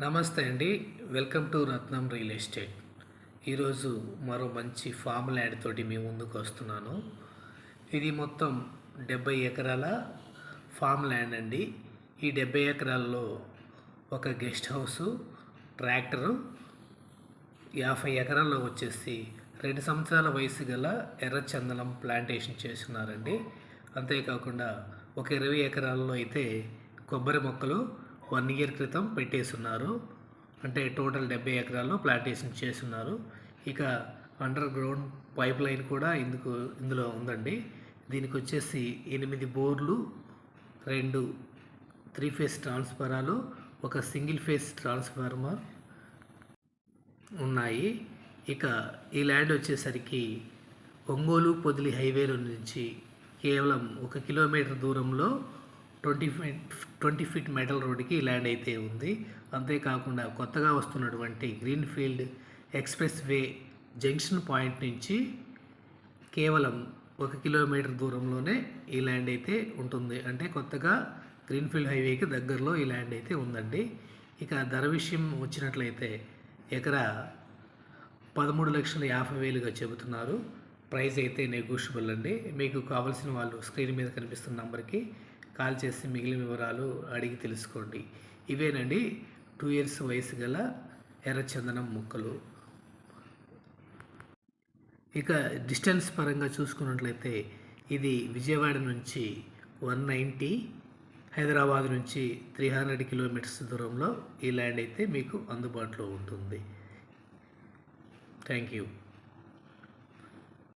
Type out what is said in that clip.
నమస్తే అండి. Welcome to Ratnam real estate. ఈరోజు మరో మంచి ఫామ్ ల్యాండ్ తోటి మీ ముందుకు వస్తున్నాను. ఇది మొత్తం డెబ్బై ఎకరాల ఫామ్ ల్యాండ్ అండి. ఈ డెబ్బై ఎకరాల్లో ఒక గెస్ట్ హౌసు ట్రాక్టరు యాభై ఎకరాల్లో వచ్చేసి రెండు సంవత్సరాల వయసు గల ఎర్రచందనం ప్లాంటేషన్ చేస్తున్నారండి. అంతేకాకుండా ఒక ఇరవై ఎకరాల్లో అయితే కొబ్బరి మొక్కలు వన్ ఇయర్ క్రితం పెట్టేస్తున్నారు అంటే టోటల్ డెబ్బై ఎకరాల్లో ప్లాంటేషన్ చేస్తున్నారు. ఇక అండర్ గ్రౌండ్ పైప్ లైన్ కూడా ఇందుకు ఇందులో ఉందండి. దీనికి వచ్చేసి ఎనిమిది బోర్లు రెండు త్రీ ఫేస్ ట్రాన్స్ఫారాలు ఒక సింగిల్ ఫేస్ ట్రాన్స్ఫార్మర్ ఉన్నాయి. ఇక ఈ ల్యాండ్ వచ్చేసరికి ఒంగోలు పొదిలి హైవేలో నుంచి కేవలం ఒక కిలోమీటర్ దూరంలో twenty feet twenty feet metal రోడ్డుకి ల్యాండ్ అయితే ఉంది. అంతేకాకుండా కొత్తగా వస్తున్నటువంటి greenfield expressway junction point నుంచి కేవలం ఒక కిలోమీటర్ దూరంలోనే ఈ ల్యాండ్ అయితే ఉంటుంది. అంటే కొత్తగా గ్రీన్ఫీల్డ్ హైవేకి దగ్గరలో ఈ ల్యాండ్ అయితే ఉందండి. ఇక ధర విషయం వచ్చినట్లయితే ఎకరా పదమూడు లక్షల యాభై వేలుగా చెబుతున్నారు. ప్రైస్ అయితే నెగోషియబుల్ అండి. మీకు కావాల్సిన వాళ్ళు స్క్రీన్ మీద కనిపిస్తున్న నంబర్కి కాల్ చేసి మిగిలిన వివరాలు అడిగి తెలుసుకోండి. ఇవేనండి. టూ ఇయర్స్ వయసు గల ఎర్రచందనం ముక్కలు. ఇక డిస్టెన్స్ పరంగా చూసుకున్నట్లయితే ఇది విజయవాడ నుంచి వన్ నైంటీ హైదరాబాద్ నుంచి త్రీ హండ్రెడ్ కిలోమీటర్స్ దూరంలో ఈ ల్యాండ్ అయితే మీకు అందుబాటులో ఉంటుంది. Thank you.